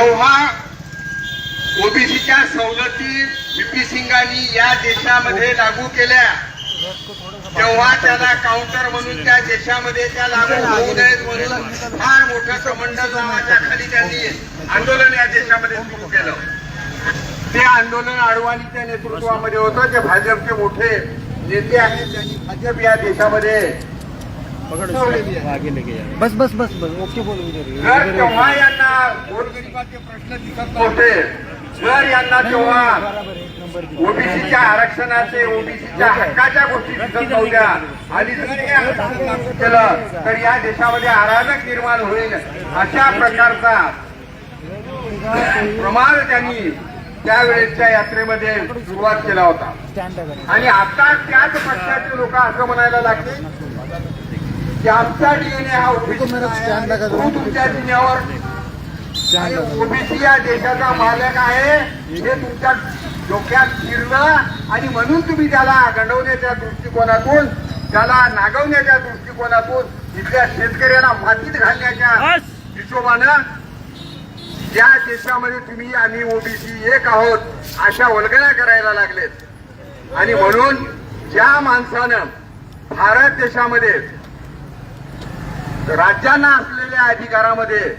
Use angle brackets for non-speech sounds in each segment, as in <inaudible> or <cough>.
जेव्हा ओबीसीच्या सवलती व्हीपी सिंगांनी या देशामध्ये लागू केल्या तेव्हा त्याला काउंटर म्हणून त्या देशामध्ये त्या लागू होऊ नयेत म्हणून फार मोठं समंडल नावाच्या खाली त्यांनी आंदोलन या देशामध्ये सुरू केलं. ते आंदोलन अडवाणीच्या नेतृत्वामध्ये होतं. जे भाजपचे मोठे नेते आहेत त्यांनी भाजप या देशामध्ये बस बस बस बस. ओके बोल जर तेव्हा यांना गोरगरिबाचे प्रश्न दिसत नव्हते जर यांना तेव्हा ओबीसीच्या आरक्षणाचे ओबीसीच्या हक्काच्या गोष्टी दिसत नव्हत्या. आणि जर हे आरक्षण लागू केलं तर या देशामध्ये अराजक निर्माण होईल अशा प्रकारचा प्रमाण त्यांनी त्यावेळेसच्या यात्रेमध्ये सुरुवात केला होता. आणि आता त्याच पक्षाचे लोक असं म्हणायला लागले की आमचा डीएनए हा ओबीसी तुमच्या जिन्यावर ओबीसी या देशाचा मालक आहे. हे तुमच्या डोक्यात शिरलं आणि म्हणून तुम्ही त्याला गंडवण्याच्या दृष्टिकोनातून त्याला नागवण्याच्या दृष्टिकोनातून इथल्या शेतकऱ्याला मातीत घालण्याच्या हिशोबानं ज्या देशामध्ये तुम्ही आम्ही ओबीसी एक आहोत अशा वल्गना करायला लागलेत. आणि म्हणून ज्या माणसानं भारत देशामध्ये राज्यांना असलेल्या अधिकारामध्ये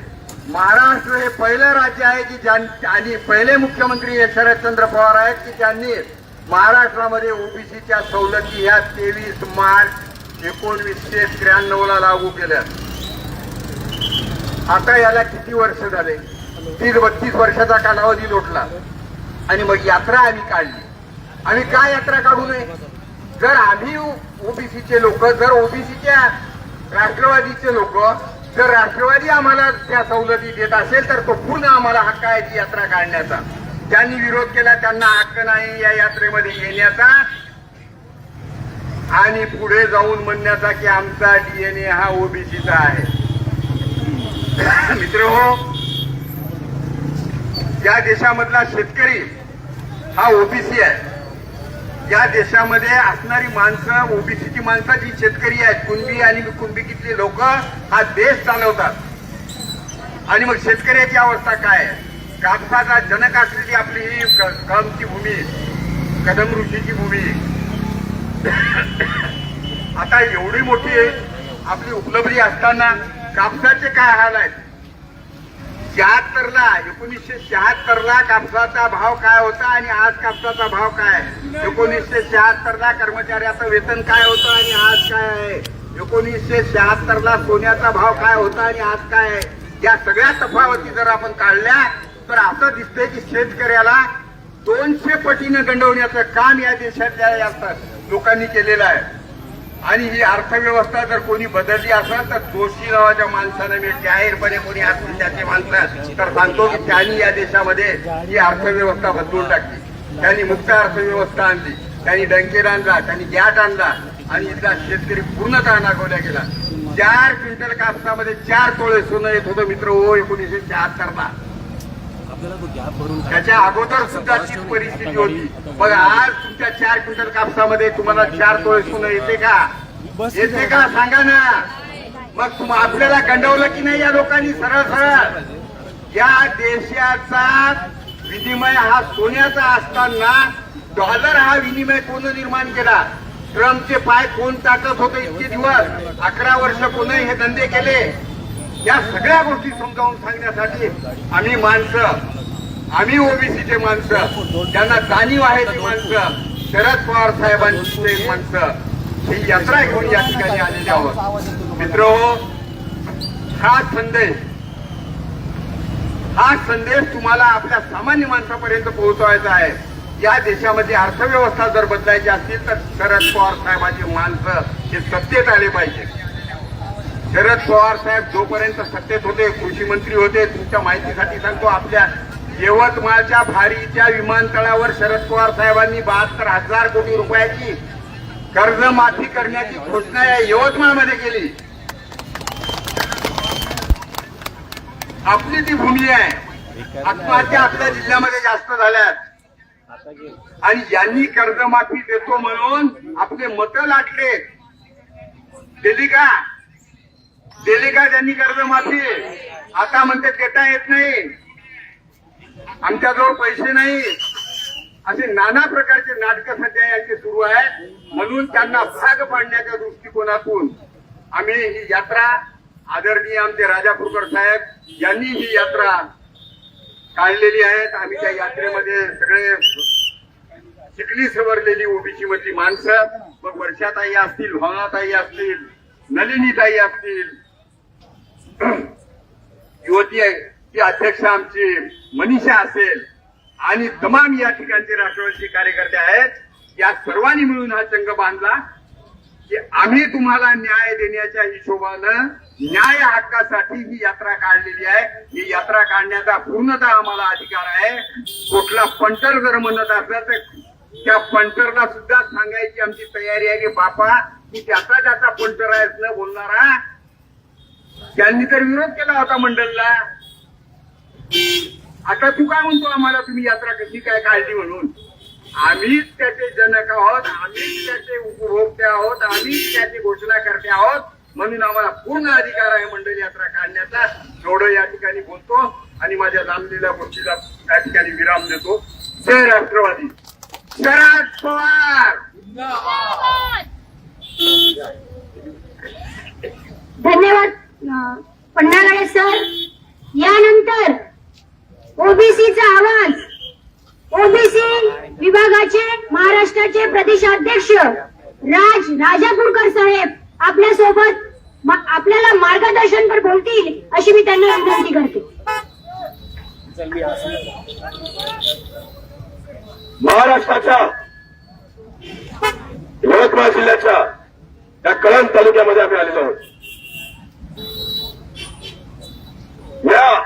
महाराष्ट्र हे पहिलं राज्य आहे की ज्यां आणि पहिले मुख्यमंत्री हे शरदचंद्र पवार आहेत की ज्यांनी महाराष्ट्रामध्ये ओबीसीच्या सवलती ह्या तेवीस मार्च एकोणवीसशे त्र्याण्णव ला लागू केल्या. आता याला किती वर्ष झाले? तीस बत्तीस वर्षाचा कालावधी लोटला. आणि मग यात्रा आम्ही काढली. आम्ही काय यात्रा काढू नये? जर आम्ही ओबीसीचे लोक जर ओबीसीच्या राष्ट्रवादीचे लोक जर राष्ट्रवादी आम्हाला त्या सवलती देत असेल तर तो पूर्ण आम्हाला हक्क आहे ती यात्रा काढण्याचा. ज्यांनी विरोध केला त्यांना हक्क नाही या यात्रेमध्ये येण्याचा. आणि पुढे जाऊन म्हणण्याचा की आमचा डीएनए हा ओबीसीचा आहे. मित्र हो या देशामधला शेतकरी हा ओबीसी आहे. या देशामध्ये असणारी माणसं ओबीसीची माणसं जी शेतकरी आहेत कुणबी आणि कुणबिकीतली लोक हा देश चालवतात. आणि मग शेतकऱ्याची अवस्था काय आहे? कापसाचा जनक असलेली आपली ही कदमची कळमची भूमी कदम ऋषीची भूमी. आता एवढी मोठी आपली उपलब्धी असताना कापसाचे काय हाल आहेत? शहात्तर ला एकोणीसशे शहात्तर ला कापसाचा भाव काय होता आणि आज कापसाचा भाव काय एकोणीसशे शहात्तर ला कर्मचाऱ्याचं वेतन काय होतं आणि आज काय आहे? एकोणीसशे शहात्तर ला सोन्याचा भाव काय होता आणि आज काय आहे? या सगळ्या तफावती जर आपण काढल्या तर असं दिसतंय की शेतकऱ्याला दोनशे पटीनं गंडवण्याचं काम या देशातल्या या लोकांनी केलेलं आहे. आणि ही अर्थव्यवस्था जर कोणी बदलली असेल तर दोषी नावाच्या माणसानं मी जाहीरपणे कोणी आत्महत्याचे माणसं तर सांगतो की त्यांनी या देशामध्ये ही अर्थव्यवस्था बदलून टाकली. त्यांनी मुक्त अर्थव्यवस्था आणली. त्यांनी डंकेर आणला त्यांनी गॅट आणला आणि इथला शेतकरी पूर्णतः नागवल्या गेला. चार क्विंटल कापसामध्ये चार तोळे सोनं येत होतं. मित्र ओ एकोणीसशे शहात्तरला. त्याच्या अगोदर सुद्धा तीच परिस्थिती होती. मग आज तुमच्या चार क्विंटल कापसामध्ये तुम्हाला चार तोळे सोनं येते का? येते का? सांगा ना. मग तुम आपल्याला गंडवलं की नाही या लोकांनी? सरळ सरळ. या देशाचा विनिमय हा सोन्याचा असताना डॉलर हा विनिमय कोण निर्माण केला? ट्रम्पचे पाय कोण टाकत होते इतके दिवस? अकरा वर्ष कोण हे धंदे केले? या सगळ्या गोष्टी समजावून सांगण्यासाठी आम्ही माणसं आम्ही ओबीसीचे माणसं ज्यांना जाणीव आहे ती माणसं शरद पवार साहेबांची माणसं ही यात्रा घेऊन या ठिकाणी आलेली आहोत. मित्र हो, हा संदेश हा संदेश तुम्हाला आपल्या सामान्य माणसापर्यंत पोहोचवायचा आहे. या देशामध्ये अर्थव्यवस्था जर बदलायची असतील तर शरद पवार साहेबांची माणसं हे सत्तेत आले पाहिजे. शरद पवार साहेब जोपर्यंत सत्तेत होते कृषी मंत्री होते तुमच्या माहितीसाठी सांगतो आपल्या यवतमाळच्या भारीच्या विमानतळावर शरद पवार साहेबांनी बहात्तर हजार कोटी रुपयाची कर्जमाफी करण्याची घोषणा या यवतमाळमध्ये केली. आपली ती भूमी आहे. आत्महत्या आपल्या जिल्ह्यामध्ये जास्त झाल्यात. आणि यांनी कर्जमाफी देतो म्हणून आपले मत लाटले दिली का? दिली का त्यांनी कर्जमाफी आता म्हणते देता येत नाही. आमच्याजवळ पैसे नाही. असे नाना प्रकारचे नाटक सध्या यांचे सुरू आहेत. म्हणून त्यांना भाग पाडण्याच्या दृष्टिकोनातून आम्ही ही यात्रा आदरणीय आमचे राजापूरकर साहेब यांनी ही यात्रा काढलेली आहेत. आम्ही त्या यात्रेमध्ये सगळे चिखली सवरलेली ओबीसी मधली माणसं मग वर्षाताई असतील भावनाताई असतील नलिनीताई असतील <clears throat> युवती ती अध्यक्ष आमची मनीषा असेल. आणि तमाम या ठिकाणचे राष्ट्रवादीचे कार्यकर्ते आहेत. या सर्वांनी मिळून हा चंग बांधला की आम्ही तुम्हाला न्याय देण्याच्या हिशोबानं न्याय हक्कासाठी ही यात्रा काढलेली आहे. ही यात्रा काढण्याचा पूर्णतः आम्हाला अधिकार आहे. कुठला पंटर जर म्हणत असला तर त्या पंटरला सुद्धा सांगायची आमची तयारी आहे की बापा की त्याचा ज्याचा पंटर आहेस न बोलणारा त्यांनी तर विरोध केला होता मंडलला आता तू काय म्हणतो आम्हाला? तुम्ही यात्रा कशी काय काढली म्हणून? आम्हीच त्याचे जनक आहोत आम्हीच त्याचे उपभोक्ते आहोत आम्हीच त्याची घोषणा करते आहोत म्हणून आम्हाला पूर्ण अधिकार आहे मंडल यात्रा काढण्याचा. एवढं या ठिकाणी बोलतो आणि माझ्या लांबलेल्या गोष्टीला त्या ठिकाणी विराम देतो. जय राष्ट्रवादी. शरद पवार! धन्यवाद! अं, सर यानंतर ओबीसीचा आवाज. ओबीसी विभागाचे महाराष्ट्राचे प्रदेशाध्यक्ष राज राजापूरकर साहेब आपल्यासोबत आपल्याला मार्गदर्शन पर बोलतील अशी मी त्यांना विनंती करते. महाराष्ट्राच्या यवतमाळ जिल्ह्याच्या या कळंब तालुक्यामध्ये आम्ही आलेलो आहोत. या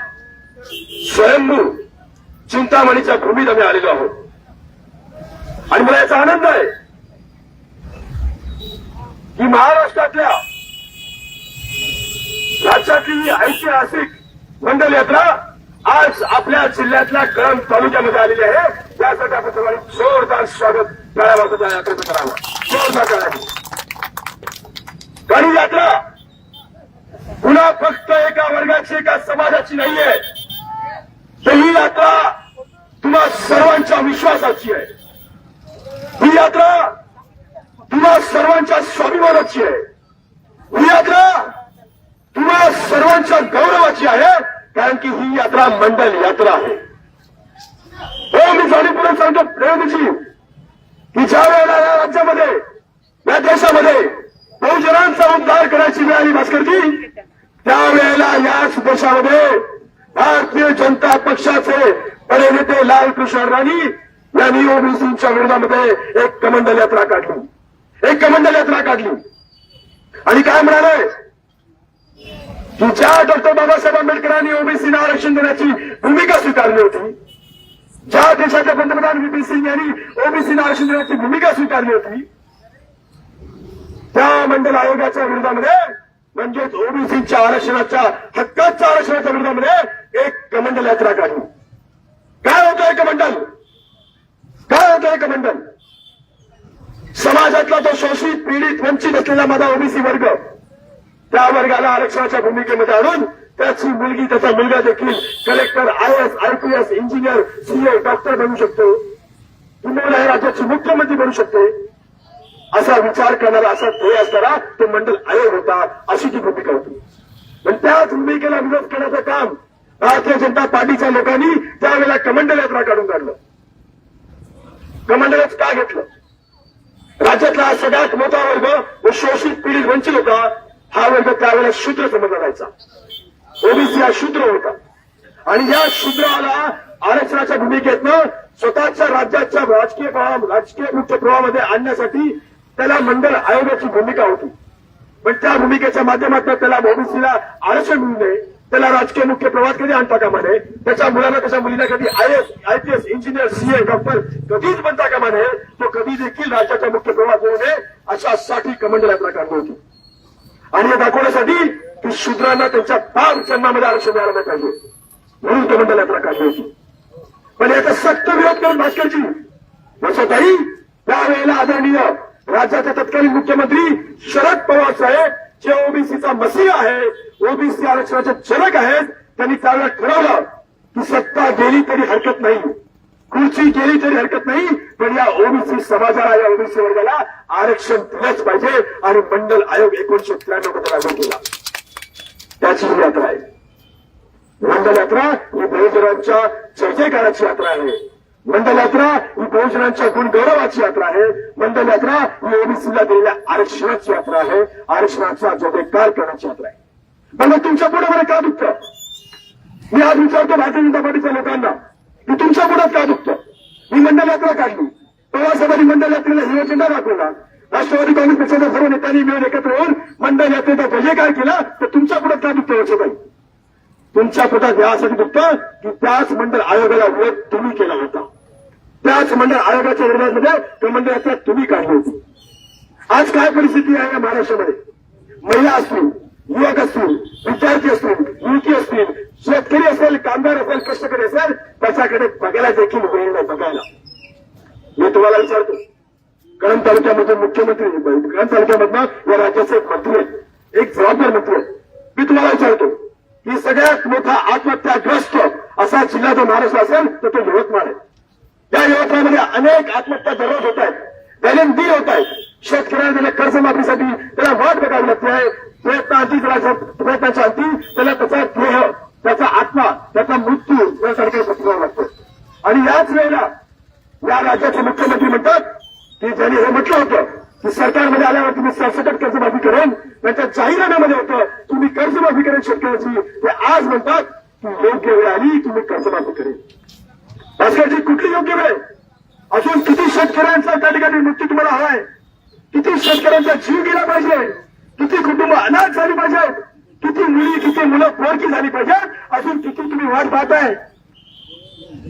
स्वयंभू चिंतामणीच्या भूमीत आम्ही आलेलो आहोत. आणि मला याचा आनंद आहे की महाराष्ट्रातल्या राज्यातली ही ऐतिहासिक मंडल यात्रा आज आपल्या जिल्ह्यातल्या कळंब तालुक्यामध्ये आलेली आहे. त्यासाठी आपण सर्वांनी जोरदार स्वागत टाळ्या वाजवत यात्रेचं करावं. जोरदार टाळ्या आणि यात्रा पुन्हा फक्त एका वर्गाची एका समाजाची नाहीये. तर ही यात्रा तुम्हा सर्वांच्या विश्वासाची आहे. ही यात्रा तुम्हा सर्वांच्या स्वाभिमानाची आहे. ही यात्रा तुम्हा सर्वांच्या गौरवाची आहे कारण की ही यात्रा मंडल यात्रा आहे. हो मी जाणीवपूर्वक सांगतो प्रेमजी की ज्या वेळेला या राज्यामध्ये या देशामध्ये बहुजनांचा उद्धार करायची वेळ आली भास्करजी त्यावेळेला याच देशामध्ये भारतीय जनता पक्षाचे बडे नेते लालकृष्ण अडवाणी यांनी ओबीसीच्या विरोधामध्ये एक कमंडल यात्रा काढली. एक कमंडल यात्रा काढली. आणि काय म्हणाले? की ज्या डॉक्टर बाबासाहेब आंबेडकरांनी ओबीसीला आरक्षण देण्याची भूमिका स्वीकारली होती. ज्या देशाचे पंतप्रधान व्ही पी सिंग यांनी ओबीसीला आरक्षण देण्याची भूमिका स्वीकारली होती त्या मंडल आयोगाच्या विरोधामध्ये म्हणजेच ओबीसीच्या आरक्षणाच्या हक्काच्या आरक्षणाच्या विरोधामध्ये एक कमंडल यात्रा काढली. काय होतं एक काय होतं एक समाजातला तो शोषित पीडित वंचित असलेला माझा ओबीसी वर्ग त्या वर्गाला आरक्षणाच्या भूमिकेमध्ये आणून त्याची मुलगी त्याचा मुलगा देखील collector I S IPS engineer CA doctor बनू शकतो. तुम्हाला राज्याची मुख्यमंत्री बनू शकते. असा विचार करणारा असा ध्येय असणारा तो मंडल आयोग होता अशी ती भूमिका होती. पण त्याच भूमिकेला विरोध करण्याचं काम भारतीय जनता पार्टीच्या लोकांनी त्यावेळेला कमंडल यात्रा काढून काढलं. कमंडलच का घेतलं? राज्यातला सगळ्यात मोठा वर्ग व शोषित पीडित वंचित होता हा वर्ग त्यावेळेला शूद्र समजला जायचा. ओबीसी हा शूद्र होता. आणि या शूद्राला आरक्षणाच्या भूमिकेतनं स्वतःच्या राज्याच्या राजकीय प्रवाह राजकीय मुख्य प्रवाहामध्ये आणण्यासाठी त्याला मंडळ आयोगाची भूमिका होती. पण त्या भूमिकेच्या माध्यमातून त्याला ओबीसीला आरक्षण मिळू नये त्याला राजकीय मुख्य प्रवास कधी आणता कामा नये त्याच्या मुलांना त्याच्या मुलींना कधी I S IPS engineer CA doctor कधीच बनता कामा नये तो कधी देखील राज्याचा मुख्य प्रवास होऊ नये अशा साठी कमंडल यात्रा काढली होती आणि हे दाखवण्यासाठी की शूद्रांना त्यांच्या पाच जन्मामध्ये आरक्षण द्यायला नाही पाहिजे. म्हणून कमंडल यात्रा काढली होती पण याचा सक्त विरोध करून भास्करजी वर्षाताई त्यावेळेला आदरणीय राज्याचे तत्कालीन मुख्यमंत्री शरद पवार साहेब जे ओबीसीचा मसीह आहे ओबीसी आरक्षणाचे जनक आहेत त्यांनी त्यावेळेला ठरवलं की सत्ता गेली तरी हरकत नाही. खुर्ची गेली तरी हरकत नाही पण या ओबीसी समाजाला या ओबीसी वर्गाला आरक्षण दिलंच पाहिजे आणि मंडल आयोग एकोणीशे त्र्याण्णवमध्ये लागू केला. त्याची ही यात्रा आहे. मंडल यात्रा ही बहुजनांच्या जयजयकाराची यात्रा आहे. मंडल यात्रा ही बहुजनांच्या गुणगौरवाची यात्रा आहे. मंडल यात्रा ही ओबीसीला दिलेल्या आरक्षणाची यात्रा आहे. आरक्षणाचा जयजयकार करण्याची यात्रा आहे. मला तुमच्यापुढे मला का दुखतं मी आज विचारतो भारतीय जनता पार्टीच्या लोकांना की तुमच्यापुढे का दुखतं मी मंडल यात्रा काढली. पवारसाहेबांनी मंडल यात्रेला हिरो झेंडा दाखवला. राष्ट्रवादी काँग्रेस पक्षाच्या सर्व नेत्यांनी मिळून एकत्र येऊन मंडल यात्रेचा जयजयकार केला? तर तुमच्यापुढे का दुखतं वर्षाबाई तुमच्या पोटात यासाठी दुखतं की त्याच मंडल आयोगाला विरोध तुम्ही केला होता. त्याच मंडळ आयोगाच्या निर्णयामध्ये तो मंडळ तुम्ही काढले आज काय परिस्थिती आहे या महाराष्ट्रामध्ये? महिला असतील युवक असतील विद्यार्थी असतील युवती असतील शेतकरी असेल कामगार असेल कष्टकरी असेल त्याच्याकडे बघायला देखील वेळ नाही बघायला. मी तुम्हाला विचारतो कळंब तालुक्यामधून मुख्यमंत्री कळंब तालुक्यामधनं या राज्याचे एक मंत्री आहेत. एक जबाबदार मंत्री आहेत. मी तुम्हाला विचारतो की सगळ्यात मोठा आत्महत्याग्रस्त असा जिल्हा जो महाराष्ट्र असेल तर तो यवतमाळ आहे. या यवतमाळमध्ये अनेक आत्महत्या दररोज होत आहेत. दैनंदिन होत आहेत. शेतकऱ्यांना त्याला कर्जमाफीसाठी त्याला वाट बघावी लागते आहे. प्रयत्नांती त्याला प्रयत्नाच्या अंती त्याला त्याचा देह त्याचा आत्मा त्याचा मृत्यू यासारखे पत्करावा लागतो. आणि याच वेळेला या राज्याचे मुख्यमंत्री म्हणतात की ज्यांनी हे म्हटलं होतं की सरकारमध्ये आल्यावर तुम्ही सरसकट कर्जमाफी करेन त्यांच्या जाहीरनाम्यामध्ये होतं तुम्ही कर्जमाफी करेन शेतकऱ्याची. ते आज म्हणतात की योग्य वेळ आली तुम्ही कर्जमाफी करेन. असल्याची कुठली योग्य वेळ अजून किती शेतकऱ्यांचा त्या ठिकाणी मृत्यू तुम्हाला हवाय किती शेतकऱ्यांचा जीव गेला पाहिजे किती कुटुंब अनाथ झाली पाहिजेत किती मुली किती मुलं पोरकी झाली पाहिजेत अजून किती तुम्ही वाट पाहताय.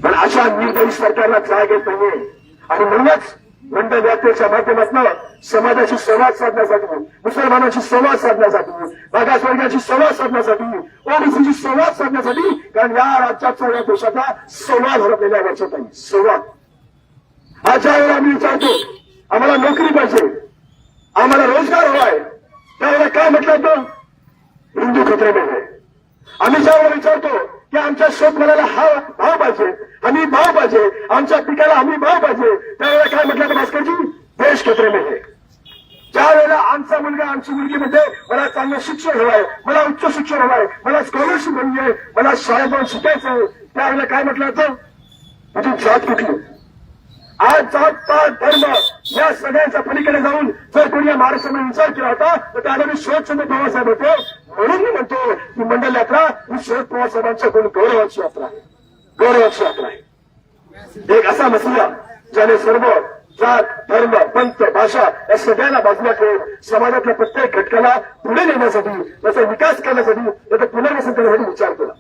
पण अशा निर्दयी सरकारला जाग येत नाहीये. आणि म्हणूनच मंडळ यात्रेच्या माध्यमातून समाजाशी संवाद साधण्यासाठी मुसलमानांशी संवाद साधण्यासाठी मागासवर्गाशी संवाद साधण्यासाठी ओबीसीशी संवाद साधण्यासाठी कारण या राज्याचा या देशाचा संवाद हरपलेला आहे संवाद. आज ज्या वेळेला आम्ही विचारतो आम्हाला नोकरी पाहिजे आम्हाला रोजगार हवाय त्यावेळेला काय म्हटलं होतं हिंदू खतरे आम्ही ज्यावेळेला विचारतो की आमच्या शेतमालाला हा भाव पाहिजे. हमी भाव पाहिजे. आमच्या पिकाला हमी भाव पाहिजे. त्यावेळेला काय म्हटलं भास्करजी? देश खतरे म्हणजे ज्या वेळेला आमचा मुलगा आमची मुलगी म्हणजे मला चांगलं शिक्षण हवंय मला उच्च शिक्षण हवंय मला स्कॉलरशिप हवी आहे मला शाळेत जाऊन शिकायचं आहे त्यावेळेला काय म्हटलं होतं? म्हणजे तुझी जात कुठली? आज जात पात धर्म या सगळ्यांच्या पलीकडे जाऊन जर कोणी या महाराष्ट्राने विचार केला होता तर त्याला मी शरदचंद्र पवार साहेब होते. म्हणून मी म्हणतो की मंडल यात्रा ही शरद पवार कोण गौरवाची यात्रा आहे. गौरवाची यात्रा आहे. एक असा मसुदा ज्याने सर्व जात धर्म पंथ भाषा या सगळ्यांना बाजूला ठेवून समाजातल्या प्रत्येक घटकाला पुढे नेण्यासाठी त्याचा विकास करण्यासाठी त्याचं पुनर्वसन करण्यासाठी विचार केला.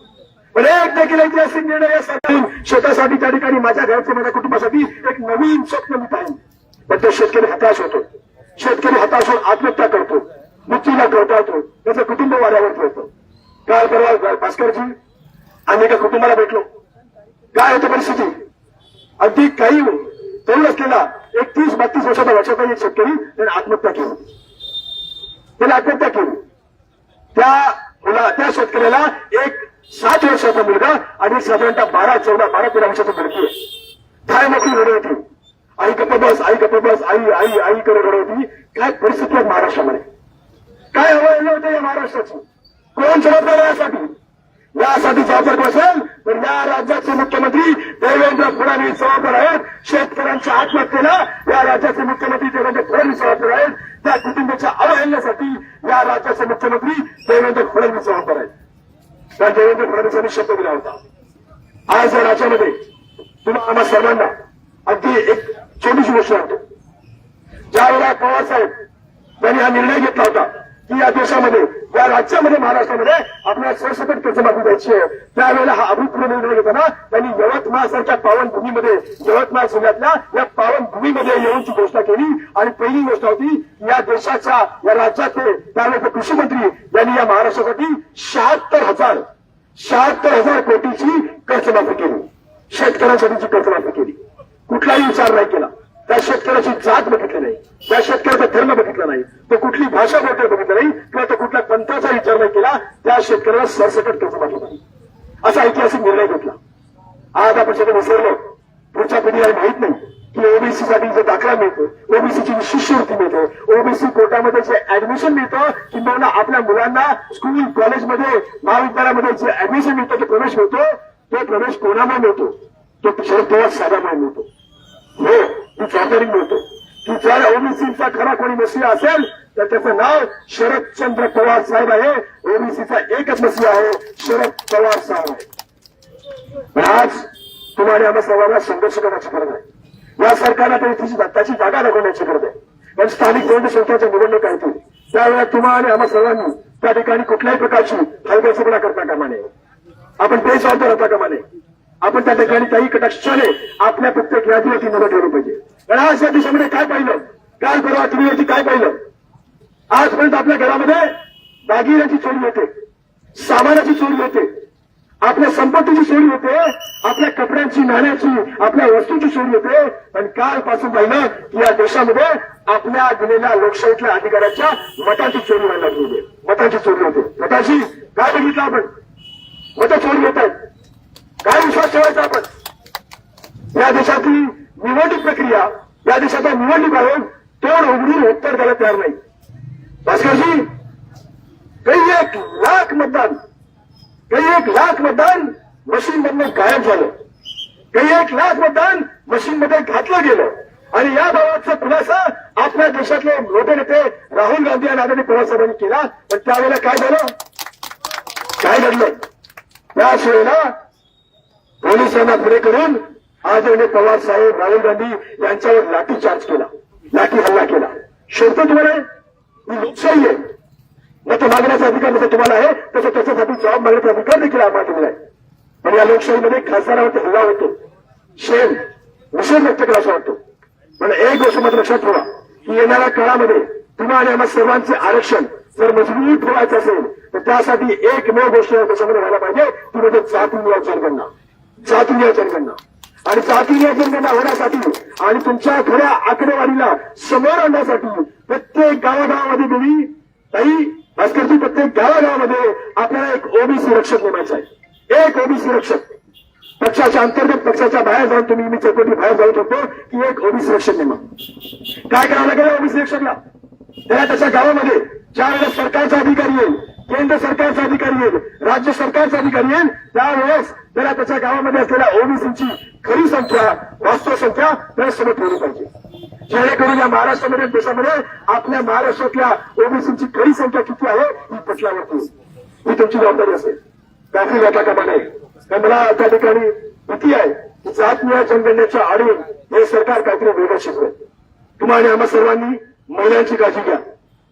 पण एक देखील ऐतिहासिक निर्णय शेतासाठी त्या ठिकाणी माझ्या घरचे माझ्या कुटुंबासाठी एक नवीन स्वप्न मी पाहिजे पण तो शेतकरी हताश होतो. शेतकरी हताश होऊन आत्महत्या करतो. मृत्यूला कळताळतो त्याचं कुटुंब वाऱ्यावर ठेवतो काल परवा भास्करजी आम्ही एका कुटुंबाला भेटलो. काय होती परिस्थिती? अगदी काही तरुण असलेला एक तीस बत्तीस वर्षाचा वर्षाचा एक शेतकरी त्याने आत्महत्या केली. त्याने आत्महत्या केली. त्या मुला त्या शेतकऱ्याला एक सात वर्षाचा मुलगा आणि साधारणतः बारा चौदा बारा तेरा वर्षाचा मुलगी आहे. काय नोकरी होती. आई गप्प बस आई गप्प बस आई आई आई कडे घडत होती. काय परिस्थिती आहे महाराष्ट्रामध्ये? काय हवं होतं या महाराष्ट्राची? कोण जबाबदार यासाठी? यासाठी जबाबदार बसेल तर या राज्याचे मुख्यमंत्री देवेंद्र फडणवीस जबाबदार आहेत. शेतकऱ्यांच्या आत्महत्येला या राज्याचे मुख्यमंत्री देवेंद्र फडणवीस जबाबदार आहेत. त्या कुटुंबाच्या अवहेलनेसाठी या राज्याचे मुख्यमंत्री देवेंद्र फडणवीस जबाबदार आहेत. त्या देवेंद्र फडणवीस यांनी शब्द दिला होता. आज या राज्यामध्ये तुम्हाला आम्हा सर्वांना अगदी एक छोटीशी गोष्ट वाटते ज्यावेळेला पवार साहेब त्यांनी हा निर्णय घेतला होता की या देशामध्ये या राज्यामध्ये महाराष्ट्रामध्ये आपल्याला सरसकट कर्जमाफी द्यायची आहे. त्यावेळेला हा अभूतपूर्व निर्णय घेताना त्यांनी यवतमाळ सारख्या पावनभूमीमध्ये यवतमाळ जिल्ह्यातल्या या पावनभूमीमध्ये येऊनची घोषणा केली. आणि पहिली गोष्ट होती या देशाच्या या राज्याचे त्यानंतर कृषी मंत्री यांनी या महाराष्ट्रासाठी शहात्तर हजार शहात्तर हजार कोटीची कर्जमाफी केली. शेतकऱ्यांसाठीची कर्जमाफी केली. कुठलाही विचार नाही केला. त्या शेतकऱ्याची जात बघितली नाही. त्या शेतकऱ्याचा धर्म बघितला नाही. तो कुठली भाषा बोलतो बघितलं नाही. किंवा तो कुठल्या पंथाचा विचार नाही केला त्या शेतकऱ्याला सरसकट कर्जमाफी नाही. असा ऐतिहासिक निर्णय घेतला. आज आपण सगळं विसरलो. पुढच्या पिढीला माहीत नाही की ओबीसी साठी जो दाखला मिळतो ओबीसीची शिष्यवृत्ती मिळते ओबीसी कोर्टामध्ये जे ऍडमिशन मिळतं किंवा आपल्या मुलांना स्कूल कॉलेजमध्ये महाविद्यालयामध्ये जे ऍडमिशन मिळतं तो प्रवेश मिळतो. तो प्रवेश कोणामुळे मिळतो? तो शरद पवार साहेबांमुळे मिळतो. हो. ती जबाबदारी मिळतो की जर ओबीसीचा खरा कोणी मसीहा असेल तर त्याचं नाव शरदचंद्र पवार साहेब आहे. ओबीसीचा एकच मसीहा आहे शरद पवार साहेब आहे. आज तुम्हाला आम्हा सर्वांना संघर्ष करण्याची गरज आहे. या सरकारला तरी तिची त्याची जागा दाखवण्याची गरज आहे. पण स्थानिक दोन संस्थांच्या निवडणूक आहेत त्यावेळेला तुम्हाला आणि आम्हा सर्वांनी त्या ठिकाणी कुठल्याही प्रकारची हलगर्जीपणा करता कामा नये. आपण बेजबाबदार होता कामा नये. आपण त्या ठिकाणी काही कटाक्षाने आपल्या प्रत्येक यादीवरती नजर ठेवली पाहिजे. पण आज या देशामध्ये काय पाहिलं? काल परवा टीव्हीवरती काय पाहिलं? आजपर्यंत आपल्या घरामध्ये दागिन्याची चोरी होते सामानाची चोरी होते आपल्या संपत्तीची चोरी होते आपल्या कपड्यांची नाण्याची आपल्या वस्तूची चोरी होते. पण कालपासून पाहिलं की या देशामध्ये आपल्या दिलेल्या लोकशाहीतल्या अधिकाऱ्याच्या मताची चोरी व्हायला लागली आहे. मताची चोरी होते. मताची काय बघितलं आपण? मतं चोरी होत आहेत. काय विश्वास ठेवायचा आपण? या देशातली निवडणूक प्रक्रिया या देशाचा निवडणूक आयोग तोड उघडून उत्तर द्यायला तयार नाही. भास्करजी काही एक लाख मतदान काही एक लाख मतदान मशीन मधनं गायब झालं. काही एक लाख मतदान मशीन मध्ये घातलं गेलं. आणि या भावाचा खुलासा आपल्या देशातले मोठे नेते राहुल गांधी आणि आदरणीय पवार केला. पण त्यावेळेला काय झालं? काय घडलं? त्याच वेळेला पोलिसांना पुढे करून आदरणीय पवार साहेब राहुल गांधी यांच्यावर लाठीचार्ज केला. लाठी हल्ला केला. शोधतो तुम्हाला ही लोकशाही आहे. मत मागण्याचा अधिकार जसं तुम्हाला आहे तसं त्याच्यासाठी जबाब मागण्याचा अधिकार देखील आम्हाला दिला आहे. पण या लोकशाहीमध्ये खासदारावरती हल्ला होतो. शेम निषेध व्यक्त करायचा वाटतो. पण एक गोष्ट मात्र लक्षात ठेवा की येणाऱ्या काळामध्ये तुम्हा आणि आम्हा सर्वांचे आरक्षण जर मजबूत ठेवायचं असेल तर त्यासाठी एकमेव गोष्ट या देशामध्ये व्हायला पाहिजे. ती म्हणजे जातीय जनगणना जातीय जनगणना. आणि जातीय जनगणना होण्यासाठी आणि तुमच्या खऱ्या आकडेवारीला समोर आणण्यासाठी प्रत्येक गावागावामध्ये तुम्ही ताई भास्करजी प्रत्येक गावागावामध्ये आपल्याला एक ओबीसी रक्षक नेमायचा आहे. एक ओबीसी रक्षक पक्षाच्या अंतर्गत पक्षाच्या बाहेर जाऊन तुम्ही मी चौकटी बाहेर जाऊ शकतो की एक ओबीसी रक्षक नेमा. काय करावं लागेल ओबीसी रक्षकला त्याला त्याच्या गावामध्ये ज्या वेळेला सरकारचा अधिकारी येईल केंद्र सरकारचा अधिकारी येईल राज्य सरकारचा अधिकारी येईल त्यावेळेस त्याला त्याच्या गावामध्ये असलेल्या ओबीसीची खरी संख्या वास्तव संख्या त्यासमोर ठेवली पाहिजे. जेणेकरून या महाराष्ट्रामध्ये देशामध्ये आपल्या महाराष्ट्रातल्या ओबीसीची खरी संख्या किती आहे ही पटल्यावरती ही तुमची जबाबदारी असेल. काफी वाटा कामा नये मला त्या ठिकाणी भीती आहे की जातनीय जनगणनेच्या आडून हे सरकार काहीतरी वेगळं शिकवेल तुम्हा आणि आम्हा सर्वांनी महिलांची काळजी घ्या.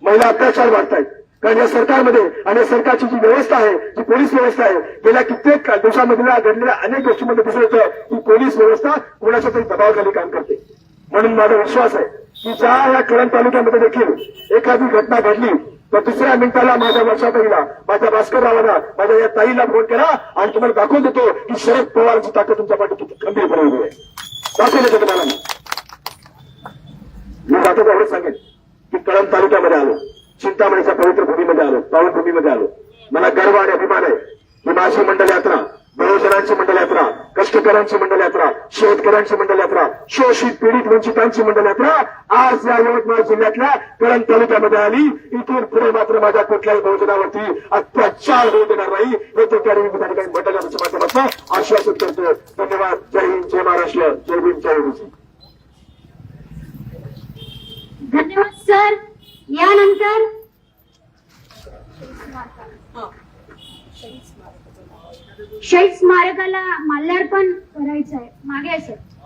महिला अत्याचार वाढतायत कारण या सरकारमध्ये आणि या सरकारची जी व्यवस्था आहे जी पोलीस व्यवस्था आहे गेल्या कित्येक काळ- घडलेल्या अनेक गोष्टींमध्ये दिसून येतं की पोलीस व्यवस्था कोणाच्या तरी दबावाखाली काम करते. म्हणून माझा विश्वास आहे की ज्या या कळण तालुक्यामध्ये देखील एखादी घटना घडली तर दुसऱ्या मिनिटाला माझ्या वर्षाताईला माझ्या भास्कररावांना माझ्या या ताईला फोन करा आणि तुम्हाला दाखवून देतो की शरद पवारांची ताकद तुमच्या पाठी किती खंबीरपणे उभी आहे. दाखवून देतो तुम्हाला मी. मी जातो एवढंच सांगेन की कळण तालुक्यामध्ये आलो. चिंतामणीच्या पवित्र भूमीमध्ये आलो पावनभूमीमध्ये आलो. मला गर्व आणि अभिमान आहे की माझी मंडल यात्रा बहुजनांची मंडल यात्रा कष्टकऱ्यांची मंडल यात्रा शेतकऱ्यांची मंडल यात्रा शोषित पीडित वंचितांची मंडल यात्रा आज या यवतमाळ जिल्ह्यातल्या करण तालुक्यामध्ये आली. इथून पुढे मात्र माझ्या कुठल्याही बहुजनावरती अत्याचार होऊ देणार नाही. हे त्या ठिकाणी त्या ठिकाणी मंडळ यात्राच्या माध्यमातून आश्वासन करतो धन्यवाद. जय हिंद जय महाराष्ट्र. जय भीम जय धन्यवाद सर. यानंतर शहीद स्मारकाला माल्यार्पण करायचं आहे मागे असेल. सर